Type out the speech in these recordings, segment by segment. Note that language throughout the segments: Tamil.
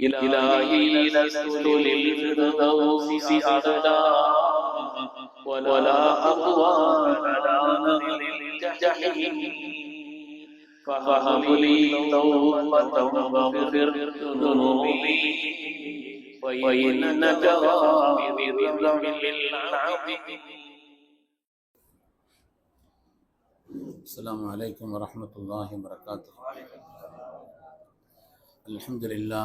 إلهي لست للفردوس أعلى ولا أقوى على الجحيم. فهب لي توبة واغفر ذنوبي وإن نجا بذنب العظيم السلام عليكم ورحمة الله وبركاته. الحمد لله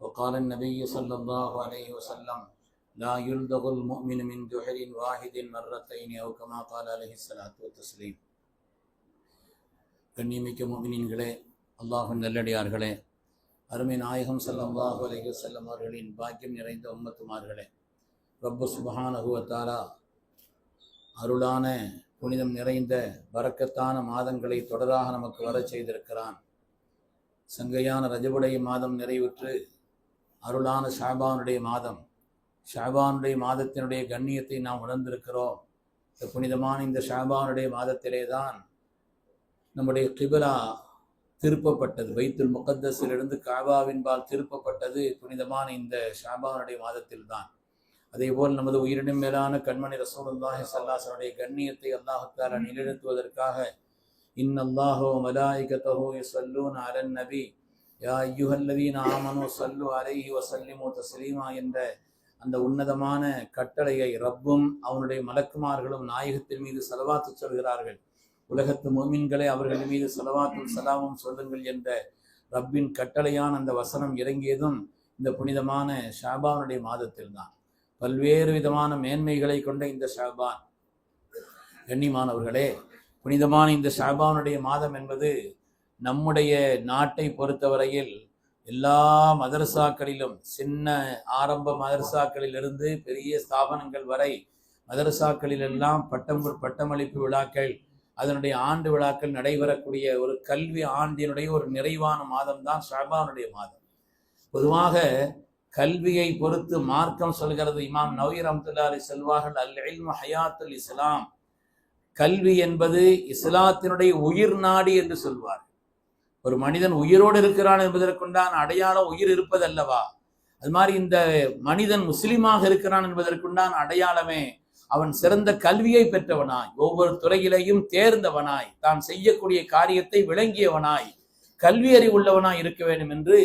وقال النبي صلى الله عليه وسلم لا يلدغ المؤمن من جحر واحد مرتين أو كما قال عليه الصلاة والتسليم கண்ணியமிக்க முமினின்களே அல்லாஹின் நல்லடியார்களே அருமை நாயகம் ஸல்லல்லாஹு அலைஹி வஸல்லம் அவர்களின் பாக்கியம் நிறைந்த உம்மத்துமார்களே ரப்பு சுபஹானஹு வ தஆலா அருளான புனிதம் நிறைந்த பரக்கத்தான மாதங்களை தொடராக நமக்கு வரச் செய்திருக்கிறான் சங்கையான ரஜபுடைய மாதம் நிறைவுற்று அருளான ஷாபானுடைய மாதம். ஷாபானுடைய மாதத்தினுடைய கண்ணியத்தை நாம் உணர்ந்திருக்கிறோம். இந்த புனிதமான இந்த ஷாபானுடைய மாதத்திலே தான் நம்முடைய கிபிலா திருப்பப்பட்டது. வைத்துல் முகத்தஸிலிருந்து காபாவின்பால் திருப்பப்பட்டது. புனிதமான இந்த ஷாபானுடைய மாதத்தில் தான் அதேபோல் நமது உயிரினும் மேலான கண்மணி ரசூலுல்லாஹி சல்லாசனுடைய கண்ணியத்தை அல்லாஹ் தஆலா இன் அல்லாஹோ மலாயிகத்தஹு யஸல்லூன அலன் நபி யா அய்யுஹல்லதீன ஆமனோ சல்லு அலைஹி வசல்லிமோ தஸ்லீமா என்ற அந்த உன்னதமான கட்டளையை ரப்பும் அவனுடைய மலக்குமார்களும் நாயகத்தின் மீது செலவாத்து சொல்கிறார்கள். உலகத்து மோமின்களை அவர்கள் மீது செலவாத்தும் செலாவும் சொல்லுங்கள் என்ற ரப்பின் கட்டளையான அந்த வசனம் இறங்கியதும் இந்த புனிதமான ஷாபானுடைய மாதத்தில் தான் பல்வேறு விதமான மேன்மைகளை கொண்ட இந்த ஷாபான். கண்ணிமானவர்களே புனிதமான இந்த ஷாபானுடைய மாதம் என்பது நம்முடைய நாட்டை பொறுத்தவரையில் எல்லா மதரசாக்களிலும் சின்ன ஆரம்ப மதரசாக்களிலிருந்து பெரிய ஸ்தாபனங்கள் வரை மதரசாக்களில் எல்லாம் பட்டம் பட்டமளிப்பு விழாக்கள் அதனுடைய ஆண்டு விழாக்கள் நடைபெறக்கூடிய ஒரு கல்வி ஆண்டினுடைய ஒரு நிறைவான மாதம் தான் ஷாபானுடைய மாதம். பொதுவாக கல்வியை பொறுத்து மார்க்கம் சொல்கிறது இமாம் நவீர் அம்துல்லா செல்வார்கள் அல் இல்மு ஹயாத்துல் இஸ்லாம். கல்வி என்பது இஸ்லாத்தினுடைய உயிர் நாடி என்று சொல்வார் ஒரு மனிதன் உயிரோடு இருக்கிறான் என்பதற்குண்டான அடையாளம் உயிர் இருப்பதல்லவா? அது மாதிரி இந்த மனிதன் முஸ்லீமாக இருக்கிறான் என்பதற்குண்டான அடையாளமே அவன் சிறந்த கல்வியை பெற்றவனாய் ஒவ்வொரு துறையிலையும் தேர்ந்தவனாய் தான் செய்யக்கூடிய காரியத்தை விளங்கியவனாய் கல்வி அறிவுள்ளவனாய் இருக்க வேண்டும் என்று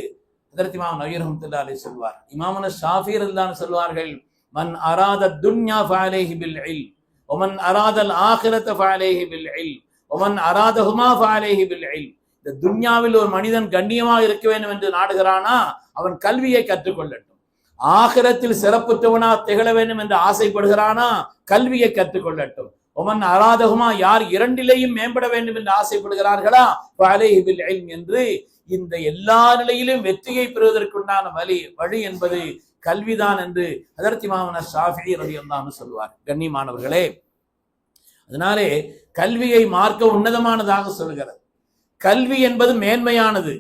அதற்கு இமாம் நவீர் ரஹமத்துல்லா அலி சொல்வார். இமாமன ஷாஃபீர் தான் சொல்வார்கள் மன் அராத துன்யா ஃபாலேஹி பில் இல் ஒமன் அராதல் ஆகிரத்த ஃபாலேஹி பில் இல் ஒமன் அராதஹுமா ஃபாலேஹி பில் இல் இந்த துன்யாவில் ஒரு மனிதன் கண்ணியமாக இருக்க வேண்டும் என்று நாடுகிறானா? அவன் கல்வியை கற்றுக்கொள்ளட்டும். ஆகரத்தில் சிறப்புற்றவனா திகழ வேண்டும் என்று ஆசைப்படுகிறானா? கல்வியை கற்றுக்கொள்ளட்டும். ஒமன் அராதகுமா யார் இரண்டிலேயும் மேம்பட வேண்டும் என்று ஆசைப்படுகிறார்களா? ஃபாலேஹி என்று இந்த எல்லா நிலையிலும் வெற்றியை பெறுவதற்குண்டான வழி வழி என்பது கல்விதான் என்று அதர்த்தி மாமனர் ஷாஃபி ரவி அல்லான்னு சொல்வார். கண்ணியமானவர்களே அதனாலே கல்வியை மார்க்க உன்னதமானதாக சொல்கிறது. கல்வி என்பது மேன்மையானது.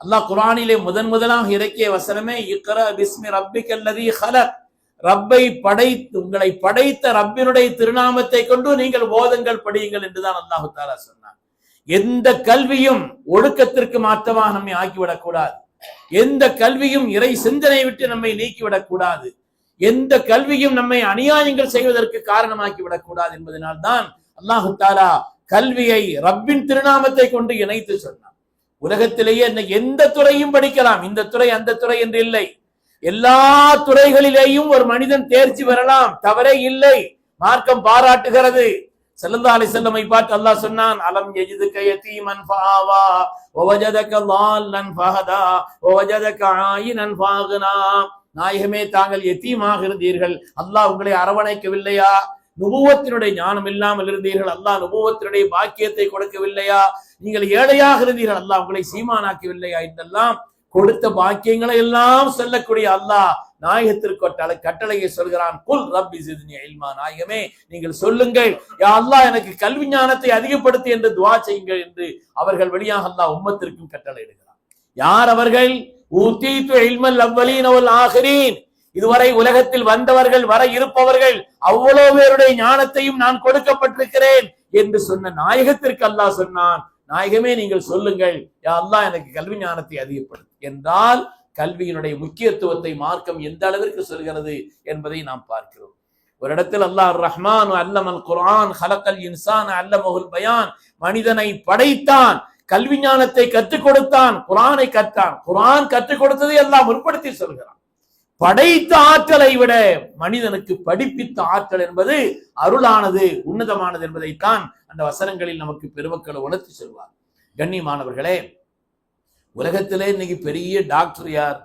அல்லாஹ் குரானிலே முதன் முதலாக இறக்கிய வசனமே இக்கர பிஸ்மி ஹலக். ரப்பை படைத்து உங்களை படைத்த ரப்பினுடைய திருநாமத்தை கொண்டு நீங்கள் போதங்கள் படியுங்கள் என்றுதான் அல்லாஹு தாலா சொன்னார் எந்த கல்வியும் ஒழுக்கத்திற்கு மாற்றமாக நம்மை ஆக்கிவிடக் கூடாது. எந்த கல்வியும் இறை சிந்தனை விட்டு நம்மை நீக்கிவிடக் கூடாது. எந்த கல்வியும் நம்மை அநியாயங்கள் செய்வதற்கு காரணமாக்கி விடக்கூடாது என்பதனால் அல்லாஹு தாலா கல்வியை ரப்பின் திருநாமத்தை கொண்டு இணைத்து சொன்னான். உலகத்திலேயே எந்த துறையும் படிக்கலாம். இந்த துறை அந்த துறை என்று இல்லை. எல்லா துறைகளிலேயும் ஒரு மனிதன் தேர்ச்சி பெறலாம். தவறே இல்லை. மார்க்கம் பாராட்டுகிறது. செல்லல்லா அலி செல்லமை பார்த்து அல்லாஹ் சொன்னான் அலம் எஜிதுக்க யதீமன் ஃபஆவா வவஜதக லால்லன் ஃபஹதா வவஜதக ஆயினன் ஃபாகுனா நாயகமே தாங்கள் எத்தீமாக இருந்தீர்கள். அல்லாஹ் உங்களை அரவணைக்கவில்லையா? நுபுவத்தினுடைய ஞானம் இல்லாமல் இருந்தீர்கள். அல்லாஹ் நுபுவத்தினுடைய பாக்கியத்தை கொடுக்கவில்லையா? நீங்கள் ஏழையாக இருந்தீர்கள். அல்லாஹ் உங்களை சீமானாக்கவில்லையா? என்றெல்லாம் கொடுத்த பாக்கியங்களை எல்லாம் சொல்லக்கூடிய அல்லாஹ் நாயகத்திற்கு கட்டளையை சொல்கிறான். குல் ரப்பி ஜித்னி இல்மா நாயகமே நீங்கள் சொல்லுங்கள். யா அல்லாஹ் எனக்கு கல்வி ஞானத்தை அதிகப்படுத்தி என்று துவா செய்யுங்கள் என்று அவர்கள் வழியாக அல்லாஹ் உம்மத்திற்கும் கட்டளை இடுகிறான் யார் அவர்கள்? ஊத்தீத்து இல்மல் அவ்வலீன் அவள் ஆகிறீன் இதுவரை உலகத்தில் வந்தவர்கள் வர இருப்பவர்கள் அவ்வளவு பேருடைய ஞானத்தையும் நான் கொடுக்கப்பட்டிருக்கிறேன் என்று சொன்ன நாயகத்திற்கு அல்லாஹ் சொன்னான். நாயகமே நீங்கள் சொல்லுங்கள். யா அல்லாஹ் எனக்கு கல்வி ஞானத்தை அதிகப்படுத்து. என்றால் கல்வியினுடைய முக்கியத்துவத்தை மார்க்கம் எந்த அளவிற்கு சொல்கிறது என்பதை நாம் பார்க்கிறோம். ஒரு இடத்தில் அல்லாஹ் ரஹ்மான் அல்லமல் குரான் ஹலக்கல் இன்சான் அல்லமஹுல் பயான். மனிதனை படைத்தான் கல்வி ஞானத்தை கற்றுக் கொடுத்தான் குரானை கற்றான். குரான் கற்றுக் கொடுத்ததை எல்லாம் முற்படுத்தி சொல்கிறான். படைத்த ஆற்றலை விட மனிதனுக்கு படிப்பித்த ஆற்றல் என்பது அருளானது உன்னதமானது என்பதைத்தான் அந்த வசனங்களில் நமக்கு பெருமக்களை உணர்த்தி சொல்வார். கண்ணியமானவர்களே உலகத்திலே இன்னைக்கு பெரிய டாக்டர் யார்?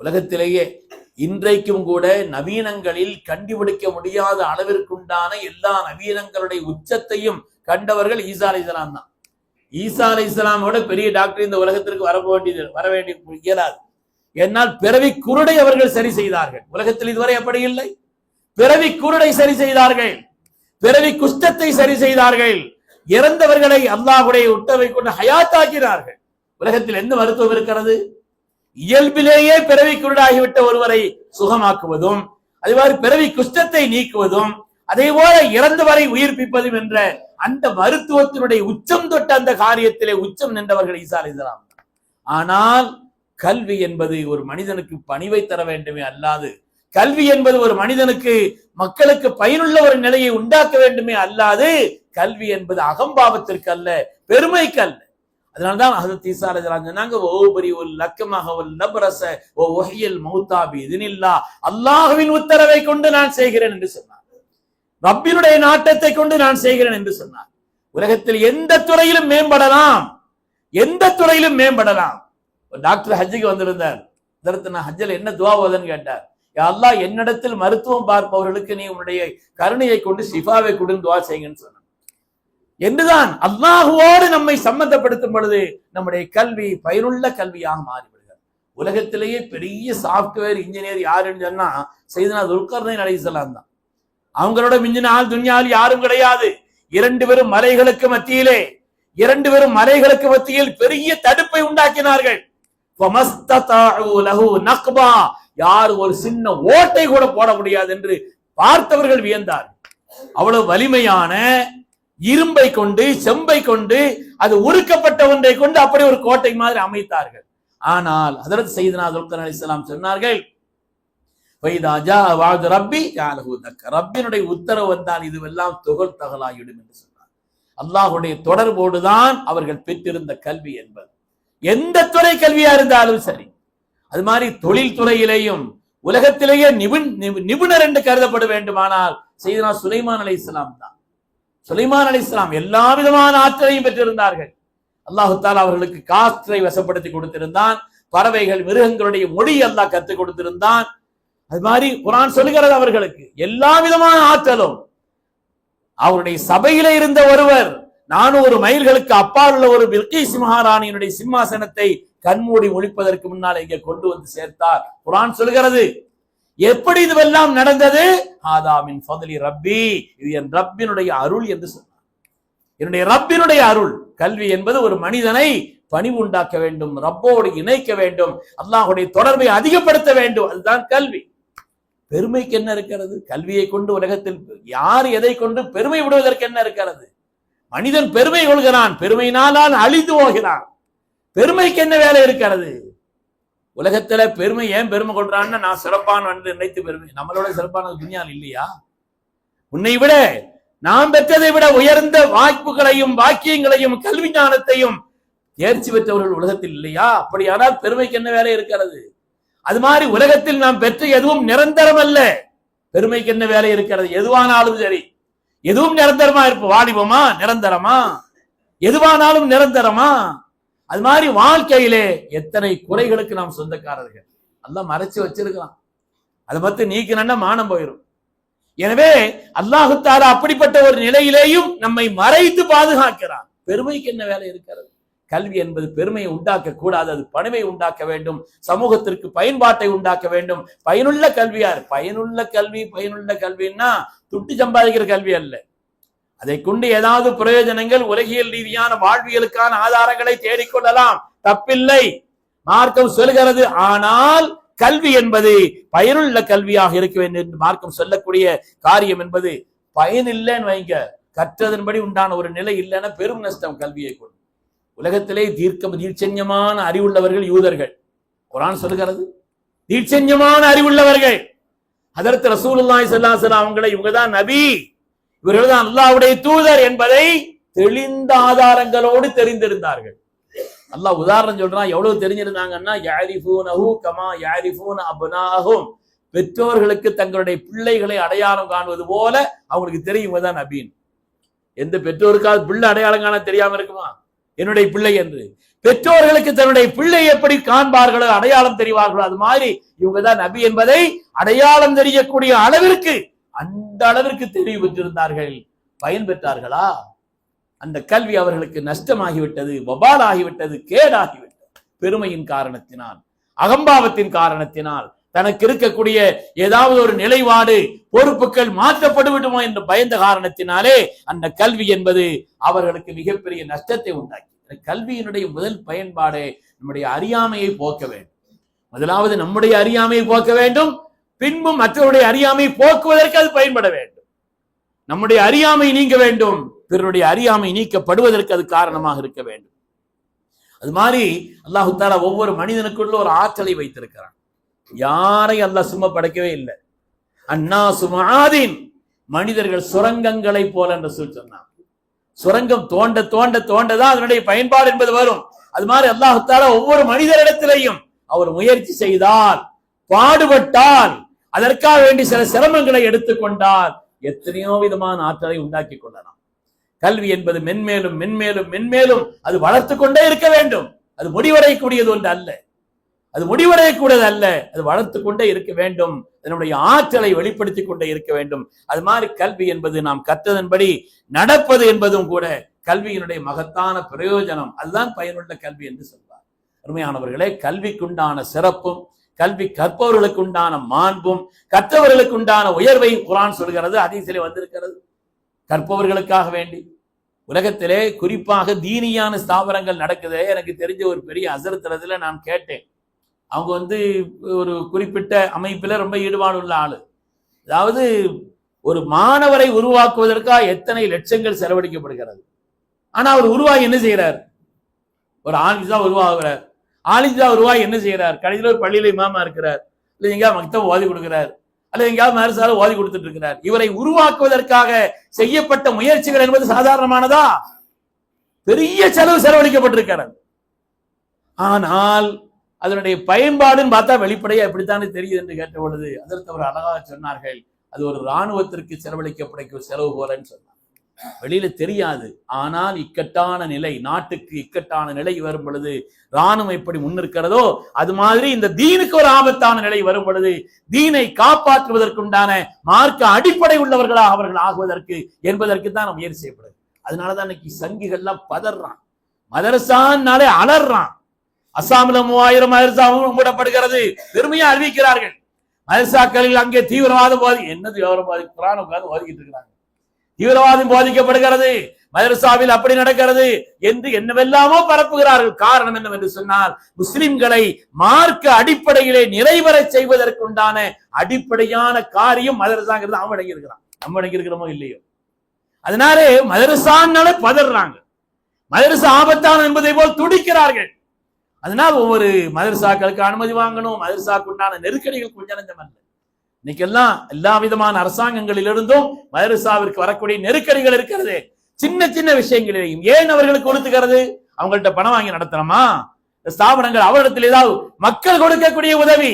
உலகத்திலேயே இன்றைக்கும் கூட நவீனங்களில் கண்டுபிடிக்க முடியாத அளவிற்குண்டான எல்லா நவீனங்களுடைய உச்சத்தையும் கண்டவர்கள் ஈசா அலை இஸ்லாம் தான். ஈசா அலை இஸ்லாமோட பெரிய டாக்டர் இந்த உலகத்திற்கு வர வேண்டியது வர வேண்டிய இயலாது. என்னால் பிறவி குருடை அவர்கள் சரி செய்தார்கள். உலகத்தில் இதுவரை அப்படி இல்லை. பிறவி குருடை சரி செய்தார்கள். பிறவி குஷ்டத்தை சரி செய்தார்கள். இறந்தவர்களை அல்லாஹுடைய உட்டவை கொண்டு ஹயாத்தாக்கினார்கள். உலகத்தில் எந்த மருத்துவம் இருக்கிறது? இயல்பிலேயே பிறவி குருடாகிவிட்ட ஒருவரை சுகமாக்குவதும் அதே மாதிரி பிறவி குஷ்டத்தை நீக்குவதும் அதே போல இறந்தவரை உயிர்ப்பிப்பதும் என்ற அந்த மருத்துவத்தினுடைய உச்சம் தொட்ட அந்த காரியத்திலே உச்சம் நின்றவர்கள் ஈசா அலிஸ்லாம் ஆனால் கல்வி என்பது ஒரு மனிதனுக்கு பணிவை தர வேண்டுமே அல்லாது கல்வி என்பது ஒரு மனிதனுக்கு மக்களுக்கு பயனுள்ள ஒரு நிலையை உண்டாக்க வேண்டுமே அல்லாது கல்வி என்பது அகம்பாவத்திற்கு அல்ல பெருமைக்கு அல்ல. அதனால்தான் ஹசரத் ஈசா அலைஹிஸ்ஸலாம் சொன்னாங்க ஓபரி பரி ஒரு லக்கமாக ஒரு நபரச ஓ ஒஹியல் மௌத்தாபி இதனில்லா அல்லாஹுவின் உத்தரவை கொண்டு நான் செய்கிறேன் என்று சொன்னார். ரப்பினுடைய நாட்டத்தை கொண்டு நான் செய்கிறேன் என்று சொன்னார். உலகத்தில் எந்த துறையிலும் மேம்படலாம் எந்த துறையிலும் மேம்படலாம். டாக்டர் ஹஜ்ஜுக்கு வந்திருந்தார். இதற்கு நான் ஹஜ்ஜில் என்ன துவா ஓதுன்னு கேட்டார். அல்லா அல்லாஹ் என்னிடத்தில் மருத்துவம் பார்ப்பவர்களுக்கு நீ உன்னுடைய கருணையை கொண்டு சிஃபாவை கொடுன்னு துவா செய்யுங்கன்னு சொன்னான் என்றுதான் அல்லாஹுவோடு நம்மை சம்பந்தப்படுத்தும் பொழுது நம்முடைய கல்வி பயனுள்ள கல்வியாக மாறிவிடுகிறது. உலகத்திலேயே பெரிய சாப்ட்வேர் இன்ஜினியர் யாருன்னு சொன்னா செய்தனா துல்கர்னை அலைசலாம் தான். அவங்களோட மிஞ்சின ஆள் துன்யாவில் யாரும் கிடையாது. இரண்டு பேரும் மலைகளுக்கு மத்தியிலே இரண்டு பேரும் மலைகளுக்கு மத்தியில் பெரிய தடுப்பை உண்டாக்கினார்கள். நக்பா. யார் ஒரு சின்ன ஓட்டை கூட போட முடியாது என்று பார்த்தவர்கள் வியந்தார் அவ்வளவு வலிமையான இரும்பை கொண்டு செம்பை கொண்டு அது உருக்கப்பட்ட ஒன்றை கொண்டு அப்படி ஒரு கோட்டை மாதிரி அமைத்தார்கள். ஆனால் அதற்கு செய்தனா துல்கர் அலி இஸ்லாம் சொன்னார்கள் ரப்பி ரப்பினுடைய உத்தரவு வந்தால் இதுவெல்லாம் துகள் தகலாயிடும் என்று சொன்னார். அல்லாஹுடைய தொடர்போடுதான் அவர்கள் பெற்றிருந்த கல்வி என்பது. எந்த துறை கல்வியா இருந்தாலும் சரி. அது மாதிரி தொழில் துறையிலேயும் உலகத்திலேயே நிபுண் நிபுணர் என்று கருதப்பட வேண்டுமானால் செய்தனா சுலைமான் அலி இஸ்லாம் தான். சுலைமான் அலி இஸ்லாம் எல்லா விதமான ஆற்றலையும் பெற்றிருந்தார்கள். அல்லாஹு தாலா அவர்களுக்கு காற்றை வசப்படுத்தி கொடுத்திருந்தான் பறவைகள் மிருகங்களுடைய மொழி அல்லாஹ் கற்றுக் கொடுத்திருந்தான். அது மாதிரி குரான் சொல்லுகிறது அவர்களுக்கு எல்லா விதமான ஆற்றலும். அவருடைய சபையில இருந்த ஒருவர் நானூறு மைல்களுக்கு அப்பால் உள்ள ஒரு பில்கிஸ் மகாராணியினுடைய சிம்மாசனத்தை கண்மூடி ஒழிப்பதற்கு முன்னால் இங்கே கொண்டு வந்து சேர்த்தார். குரான் சொல்கிறது எப்படி இதுவெல்லாம் நடந்தது? ஆதாமின் ஃபதலி ரப்பி. இது என் ரப்பினுடைய அருள் என்று சொன்னார். என்னுடைய ரப்பினுடைய அருள் கல்வி என்பது ஒரு மனிதனை பணிவு உண்டாக்க வேண்டும் ரப்போடு இணைக்க வேண்டும் அல்லாஹுடைய தொடர்பை அதிகப்படுத்த வேண்டும். அதுதான் கல்வி. பெருமைக்கு என்ன இருக்கிறது? கல்வியை கொண்டு உலகத்தில் யார் எதை கொண்டு பெருமை விடுவதற்கு என்ன இருக்கிறது? மனிதன் பெருமை கொள்கிறான் நான் அழிந்து போகிறான். பெருமைக்கு என்ன வேலை இருக்கிறது? உலகத்துல பெருமை ஏன் பெருமை கொள்றான்னு நான் சிறப்பான என்று நினைத்து பெருமை. நம்மளோட சிறப்பான துணியால் இல்லையா? உன்னை விட நாம் பெற்றதை விட உயர்ந்த வாய்ப்புகளையும் வாக்கியங்களையும் கல்வி ஞானத்தையும் தேர்ச்சி பெற்றவர்கள் உலகத்தில் இல்லையா? அப்படியானால் பெருமைக்கு என்ன வேலை இருக்கிறது? அது மாதிரி உலகத்தில் நாம் பெற்ற எதுவும் நிரந்தரம் அல்ல பெருமைக்கு என்ன வேலை இருக்கிறது? எதுவானாலும் சரி. எதுவும் நிரந்தரமா இருப்போம் வாலிபமா? நிரந்தரமா? எதுவானாலும் நிரந்தரமா? அது மாதிரி வாழ்க்கையிலே எத்தனை குறைகளுக்கு நாம் சொந்தக்காரர்கள். எல்லாம் மறைச்சு வச்சிருக்கலாம் அதை பத்தி நீக்கணும்னா மானம் போயிடும் எனவே அல்லாஹு தாரா அப்படிப்பட்ட ஒரு நிலையிலேயும் நம்மை மறைத்து பாதுகாக்கிறான். பெருமைக்கு என்ன வேலை இருக்கிறது? கல்வி என்பது பெருமையை உண்டாக்க கூடாது அது பணிவை உண்டாக்க வேண்டும் சமூகத்திற்கு பயன்பாட்டை உண்டாக்க வேண்டும். பயனுள்ள கல்வியார் பயனுள்ள கல்வி பயனுள்ள கல்வின்னா துட்டு சம்பாதிக்கிற கல்வி அல்ல. அதை கொண்டு ஏதாவது பிரயோஜனங்கள் உலகியல் ரீதியான வாழ்வியலுக்கான ஆதாரங்களை தேடிக்கொள்ளலாம். தப்பில்லை. மார்க்கம் சொல்கிறது ஆனால் கல்வி என்பது பயனுள்ள கல்வியாக இருக்க வேண்டும் என்று மார்க்கம் சொல்லக்கூடிய காரியம் என்பது பயன் இல்லைன்னு வைங்க. கற்றதன்படி உண்டான ஒரு நிலை இல்லைன்னா பெரும் நஷ்டம் கல்வியை கொண்டு. உலகத்திலே தீர்க்க தீர்ச்சன்யமான அறிவுள்ளவர்கள் யூதர்கள். குரான் சொல்லுகிறது தீர்ச்சன்யமான அறிவுள்ளவர்கள். அதற்கு ரசூலுல்லாய் செல்லாசன் அவங்களை இவங்க தான் நபி. இவர்கள் தான் அல்லாவுடைய தூதர் என்பதை தெளிந்த ஆதாரங்களோடு தெரிந்திருந்தார்கள். அல்லாஹ் உதாரணம் சொல்றான் எவ்வளவு தெரிஞ்சிருந்தாங்கன்னா யாரிஃபூனஹு கமா யாரிஃபூன் அப்னாஹும். பெற்றோர்களுக்கு தங்களுடைய பிள்ளைகளை அடையாளம் காணுவது போல அவங்களுக்கு தெரியும் தான் நபீன் எந்த பெற்றோருக்காவது பிள்ளை அடையாளம் காண தெரியாம இருக்குமா? என்னுடைய பிள்ளை என்று. பெற்றோர்களுக்கு தன்னுடைய பிள்ளை எப்படி காண்பார்களோ அடையாளம் தெரிவார்களோ அது மாதிரி இவங்க தான் நபி என்பதை அடையாளம் தெரியக்கூடிய அளவிற்கு அந்த அளவிற்கு தெளிவு பெற்றிருந்தார்கள். பயன் பெற்றார்களா அந்த கல்வி அவர்களுக்கு நஷ்டமாகிவிட்டது வபால் ஆகிவிட்டது கேடாகிவிட்டது. பெருமையின் காரணத்தினால் அகம்பாவத்தின் காரணத்தினால் தனக்கு இருக்கக்கூடிய ஏதாவது ஒரு நிலைப்பாடு பொறுப்புகள் மாற்றப்பட்டு விடுமோ என்று பயந்த காரணத்தினாலே அந்த கல்வி என்பது அவர்களுக்கு மிகப்பெரிய நஷ்டத்தை உண்டாக்கி. கல்வியினுடைய முதல் பயன்பாடு நம்முடைய அறியாமையை போக்க வேண்டும். முதலாவது நம்முடைய அறியாமையை போக்க வேண்டும். பின்பு மற்றவருடைய அறியாமையை போக்குவதற்கு அது பயன்பட வேண்டும். நம்முடைய அறியாமை நீங்க வேண்டும். பிறருடைய அறியாமை நீக்கப்படுவதற்கு அது காரணமாக இருக்க வேண்டும். அது மாதிரி அல்லாஹு தாலா ஒவ்வொரு மனிதனுக்குள்ள ஒரு ஆற்றலை வைத்திருக்கிறான். யாரை அல்லாஹ் சும்மா படைக்கவே இல்லை. அண்ணா சுமாதின் மனிதர்கள் சுரங்கங்களை போல என்று சொல்லி சொன்னான். சுரங்கம் தோண்ட தோண்ட தோண்டதான் அதனுடைய பயன்பாடு என்பது வரும். அது மாதிரி அல்லாஹு ஒவ்வொரு மனிதரிடத்திலையும் அவர் முயற்சி செய்தால் பாடுபட்டால் அதற்காக வேண்டி சில சிரமங்களை எடுத்துக்கொண்டால் எத்தனையோ விதமான ஆற்றலை உண்டாக்கி கொள்ளலாம். கல்வி என்பது மென்மேலும் மென்மேலும் மென்மேலும் அது வளர்த்து கொண்டே இருக்க வேண்டும். அது முடிவடையக்கூடியது ஒன்று அல்ல. அது முடிவடையக்கூடியது அல்ல. அது வளர்த்து கொண்டே இருக்க வேண்டும். அதனுடைய ஆற்றலை வெளிப்படுத்தி கொண்டே இருக்க வேண்டும். அது மாதிரி கல்வி என்பது நாம் கற்றதன்படி நடப்பது என்பதும் கூட கல்வியினுடைய மகத்தான பிரயோஜனம். அதுதான் பயனுள்ள கல்வி என்று சொல்வார். அருமையானவர்களே கல்விக்குண்டான சிறப்பும் கல்வி கற்பவர்களுக்கு உண்டான மாண்பும் கற்றவர்களுக்கு உண்டான உயர்வை குரான் சொல்கிறது அதிசலே வந்திருக்கிறது. கற்பவர்களுக்காக வேண்டி. உலகத்திலே குறிப்பாக தீனியான ஸ்தாபனங்கள் நடக்குது. எனக்கு தெரிஞ்ச ஒரு பெரிய அசரத்திரத்தில் நான் கேட்டேன். அவங்க வந்து ஒரு குறிப்பிட்ட அமைப்பில் ரொம்ப ஈடுபாடு உள்ள ஆள். அதாவது ஒரு மாணவரை உருவாக்குவதற்காக எத்தனை லட்சங்கள் செலவழிக்கப்படுகிறது. ஆனால் அவர் உருவாகி என்ன செய்கிறார் ஒரு ஆலிஜா உருவாகிறார். ஆலிஜா உருவாகி என்ன செய்கிறார் கடைசியில் ஒரு பள்ளியில இமாமா இருக்கிறார். இல்லை எங்கேயாவது மக்தம் ஓதி கொடுக்கிறார். அல்லது எங்கேயாவது மதரசால ஓதி கொடுத்துட்டு இருக்கிறார். இவரை உருவாக்குவதற்காக செய்யப்பட்ட முயற்சிகள் என்பது சாதாரணமானதா? பெரிய செலவு செலவழிக்கப்பட்டிருக்கிறது. ஆனால் அதனுடைய பயன்பாடுன்னு பார்த்தா வெளிப்படையாக எப்படித்தானே தெரியுது என்று கேட்ட பொழுது அதற்கு அவர் அழகாக சொன்னார்கள் அது ஒரு இராணுவத்திற்கு செலவழிக்கப்படைக்கும் செலவு போலன்னு சொன்னார். வெளியில தெரியாது. ஆனால் இக்கட்டான நிலை நாட்டுக்கு இக்கட்டான நிலை வரும் பொழுது ராணுவம் எப்படி முன்னிருக்கிறதோ அது மாதிரி இந்த தீனுக்கு ஒரு ஆபத்தான நிலை வரும் பொழுது தீனை காப்பாற்றுவதற்குண்டான மார்க்க அடிப்படை உள்ளவர்களாக அவர்கள் ஆகுவதற்கு என்பதற்கு தான் முயற்சி செய்யப்படுது. அதனாலதான் இன்னைக்கு சங்கிகள்லாம் பதறான். மதரசான்னாலே அலறான். அசாமில மூவாயிரம் மதரசாவும் மூடப்படுகிறது. பெருமையா அறிவிக்கிறார்கள். மதரசாக்களில் அங்கே தீவிரவாதம் போதி என்னது தீவிரவாதி? குரான் உட்கார்ந்து ஓதிக்கிட்டு இருக்கிறாங்க. தீவிரவாதம் போதிக்கப்படுகிறது. மதரசாவில் அப்படி நடக்கிறது என்று என்னவெல்லாமோ பரப்புகிறார்கள். காரணம் என்னவென்று சொன்னால் முஸ்லிம்களை மார்க்க அடிப்படையிலே நிறைவர செய்வதற்குண்டான அடிப்படையான காரியம் மதரசாங்கிறது அவன் அடங்கியிருக்கிறான். நம்ம அடங்கியிருக்கிறோமோ இல்லையோ? அதனாலே மதரசான்னால பதறாங்க. மதரசா ஆபத்தான என்பதை போல் துடிக்கிறார்கள். அதனால் ஒவ்வொரு மதர்சாக்களுக்கு அனுமதி வாங்கணும். மதர்சாக்கு உண்டான நெருக்கடிகள் கொஞ்சம் நஞ்சம் அல்ல இன்னைக்கெல்லாம் எல்லா விதமான அரசாங்கங்களிலிருந்தும் மதரசாவிற்கு வரக்கூடிய நெருக்கடிகள் இருக்கிறது. சின்ன சின்ன விஷயங்களிலேயும். ஏன் அவர்களுக்கு கொடுத்துக்கிறது அவங்கள்ட்ட பணம் வாங்கி நடத்தணுமா? இந்த ஸ்தாபனங்கள் அவரிடத்தில் ஏதாவது மக்கள் கொடுக்கக்கூடிய உதவி.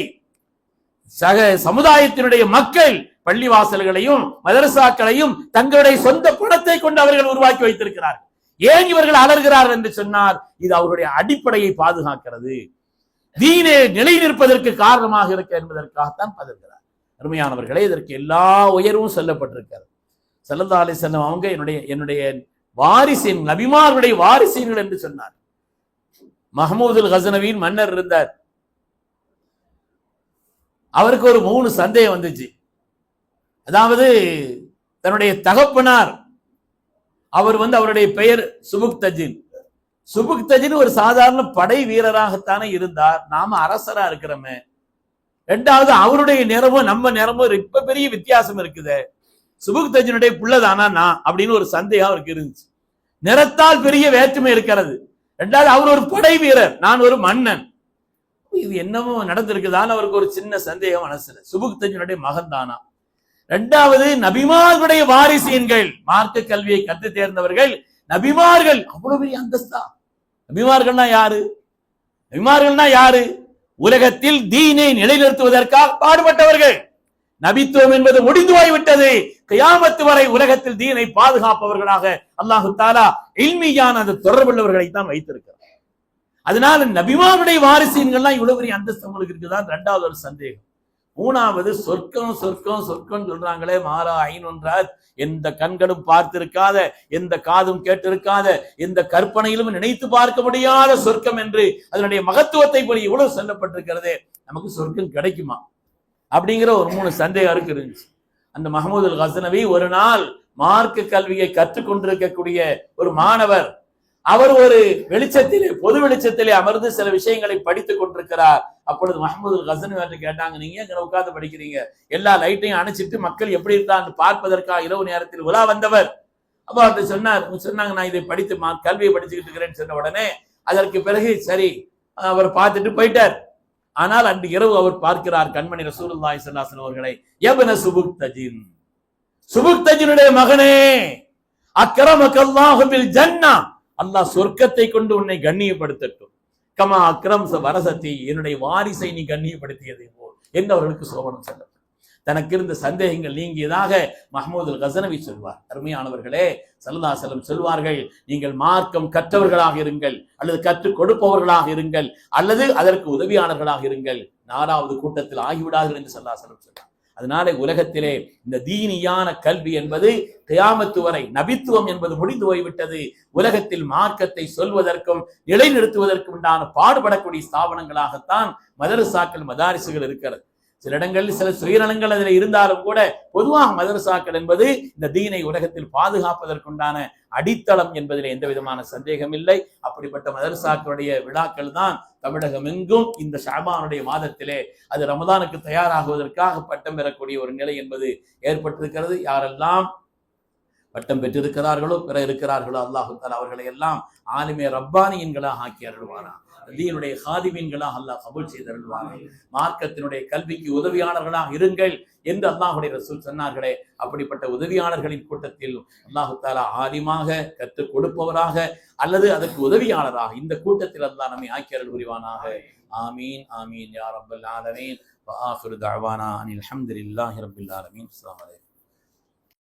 சக சமுதாயத்தினுடைய மக்கள் பள்ளிவாசல்களையும் மதரசாக்களையும் தங்களுடைய சொந்த பணத்தை கொண்டு அவர்கள் உருவாக்கி வைத்திருக்கிறார்கள். ஏன் இவர்கள் அலர்கிறார்கள் என்று சொன்னார் இது அவருடைய அடிப்படையை பாதுகாக்கிறது. தீனே நிலை நிற்பதற்கு காரணமாக இருக்க என்பதற்காகத்தான் பதறுகிறார். அருமையானவர்களே இதற்கு எல்லா உயர்வும் சொல்லப்பட்டிருக்கிறது. செல்லல்லா அலி செல்லம் அவங்க என்னுடைய என்னுடைய வாரிசின் நபிமார்களுடைய வாரிசீன்கள் என்று சொன்னார். மஹமூதுல் ஹசனவியின் மன்னர் இருந்தார். அவருக்கு ஒரு மூணு சந்தேகம் வந்துச்சு. அதாவது தன்னுடைய தகப்பனார் அவர் வந்து அவருடைய பெயர் சுபுக் தஜின். சுபுக் தஜின் ஒரு சாதாரண படை வீரராகத்தானே இருந்தார். நாம அரசரா இருக்கிறோமே. ரெண்டாவது அவருடைய நிறமும் நம்ம நிறமும் இப்ப பெரிய வித்தியாசம் இருக்குது. சுபுக் தஜினுடைய புள்ளதானா நான் அப்படின்னு ஒரு சந்தேகம் அவருக்கு இருந்துச்சு. நிறத்தால் பெரிய வேற்றுமை இருக்கிறது. ரெண்டாவது அவர் ஒரு படை வீரர். நான் ஒரு மன்னன். இது என்னமோ நடந்திருக்குதான்னு அவருக்கு ஒரு சின்ன சந்தேகம் மனசுல. சுபுக் தஜினுடைய மகன் தானா இரண்டாவது நபிமார்களுடைய வாரிசீன்கள் மார்க்க கல்வியை கற்று தேர்ந்தவர்கள். நபிமார்கள் அவ்வளவு பெரிய அந்தஸ்தா. நபிமார்கள்னா யாரு? நபிமார்கள்னா யாரு? உலகத்தில் தீனை நிலைநிறுத்துவதற்காக பாடுபட்டவர்கள். நபித்துவம் என்பது முடிந்து போய்விட்டது. கையாமத்து வரை உலகத்தில் தீனை பாதுகாப்பவர்களாக அல்லாஹு தாலா இல்மியான அந்த தொடர்புள்ளவர்களை தான் வைத்திருக்கிறார். அதனால நபிமாருடைய வாரிசீன்கள்லாம் இவ்வளவு பெரிய அந்தஸ்து உங்களுக்கு இருக்குதான். ரெண்டாவது ஒரு சந்தேகம். மூணாவது சொர்க்கம் சொர்க்கம் சொர்க்கம் சொல்றாங்களே மாறா ஐநொன்றார் எந்த கண்களும் பார்த்திருக்காத எந்த காதும் கேட்டிருக்காத எந்த கற்பனையிலும் நினைத்து பார்க்க முடியாத சொர்க்கம் என்று அதனுடைய மகத்துவத்தை படி இவ்வளவு சொல்லப்பட்டிருக்கிறது நமக்கு சொர்க்கம் கிடைக்குமா? அப்படிங்கிற ஒரு மூணு சந்தேகம் இருக்கு இருந்துச்சு. அந்த மஹமூது அல் ஹசனவி ஒரு நாள் மார்க்க கல்வியை கற்றுக்கொண்டிருக்கக்கூடிய ஒரு மாணவர் அவர் ஒரு வெளிச்சத்திலே பொது வெளிச்சத்திலே அமர்ந்து சில விஷயங்களை படித்துக் கொண்டிருக்கிறார். அப்பொழுது மஹமது ஹசன் என்று கேட்டாங்க நீங்க எங்க உட்கார்ந்து படிக்கிறீங்க? எல்லா லைட்டையும் அணைச்சிட்டு மக்கள் எப்படி இருந்தான்னு பார்ப்பதற்காக இரவு நேரத்தில் உலா வந்தவர். அப்போ அவர் சொன்னார் சொன்னாங்க நான் இதை படித்து மா- கல்வியை படிச்சுக்கிட்டு இருக்கிறேன்னு சொன்ன உடனே அதற்கு பிறகு சரி அவர் பார்த்துட்டு போயிட்டார். ஆனால் அன்று இரவு அவர் பார்க்கிறார் கண்மணி ரசூலுல்லாஹி ஸல்லல்லாஹு அவர்களை யப்ன சுபுக் தஜின் சுபுக் தஜினுடைய மகனே அக்ரமக்கல்லாஹு பில் ஜன்னா. அல்லாஹ் சொர்க்கத்தை கொண்டு உன்னை கண்ணியப்படுத்தட்டும். கமா அக்ரம் வரசத்தி என்னுடைய வாரிசை நீ கண்ணியப்படுத்தியதை போல். என்று அவர்களுக்கு சோபனம் சொல்லப்படும் தனக்கு இருந்த சந்தேகங்கள் நீங்கியதாக மஹமூது கசனவி சொல்வார். அருமையானவர்களே சல்லா செல்லம் சொல்வார்கள் நீங்கள் மார்க்கம் கற்றவர்களாக இருங்கள் அல்லது கற்றுக் கொடுப்பவர்களாக இருங்கள் அல்லது அதற்கு உதவியாளர்களாக இருங்கள். நாலாவது கூட்டத்தில் ஆகிவிடார்கள் என்று சல்லா செல்லம் சொன்னார் அதனால உலகத்திலே இந்த தீனியான கல்வி என்பது கியாமத்து வரை நபித்துவம் என்பது முடிந்து போய்விட்டது. உலகத்தில் மார்க்கத்தை சொல்வதற்கும் நிலைநிறுத்துவதற்கும் உண்டான பாடுபடக்கூடிய ஸ்தாபனங்களாகத்தான் மதரசாக்கள் மதாரிசுகள் இருக்கிறது. சில இடங்களில் சில சுயநலங்கள் அதில் இருந்தாலும் கூட பொதுவாக மதரசாக்கள் என்பது இந்த தீனை உலகத்தில் பாதுகாப்பதற்குண்டான அடித்தளம் என்பதில் எந்த விதமான சந்தேகம் இல்லை. அப்படிப்பட்ட மதரசாக்களுடைய விழாக்கள் தான் தமிழகம் எங்கும் இந்த ஷாபானுடைய மாதத்திலே அது ரமதானுக்கு தயாராகுவதற்காக பட்டம் பெறக்கூடிய ஒரு நிலை என்பது ஏற்பட்டிருக்கிறது. யாரெல்லாம் பட்டம் பெற்றிருக்கிறார்களோ பிற இருக்கிறார்களோ அல்லாஹு அவர்களை எல்லாம் ஆளுமே ரப்பானியன்களாக ஆக்கி அருள்வானா தீனுடைய ஹாதிமீன்களாக அல்லாஹ் கபூல் செய்து அருள்வானா மார்க்கத்தினுடைய கல்விக்கு உதவியாளர்களாக இருங்கள் என்று அல்லாஹுடைய ரசூல் சொன்னார்களே அப்படிப்பட்ட உதவியாளர்களின் கூட்டத்தில் அல்லாஹு தாலா ஆலிமாக கற்றுக் கொடுப்பவராக அல்லது அதற்கு உதவியாளராக இந்த கூட்டத்தில் அல்லாஹ் நம்மை ஆக்கி அருள் புரிவானாக ஆமீன் ஆமீன் யா ரப்பல் ஆலமீன் وآخر دعوانا أن الحمد لله رب العالمين السلام عليكم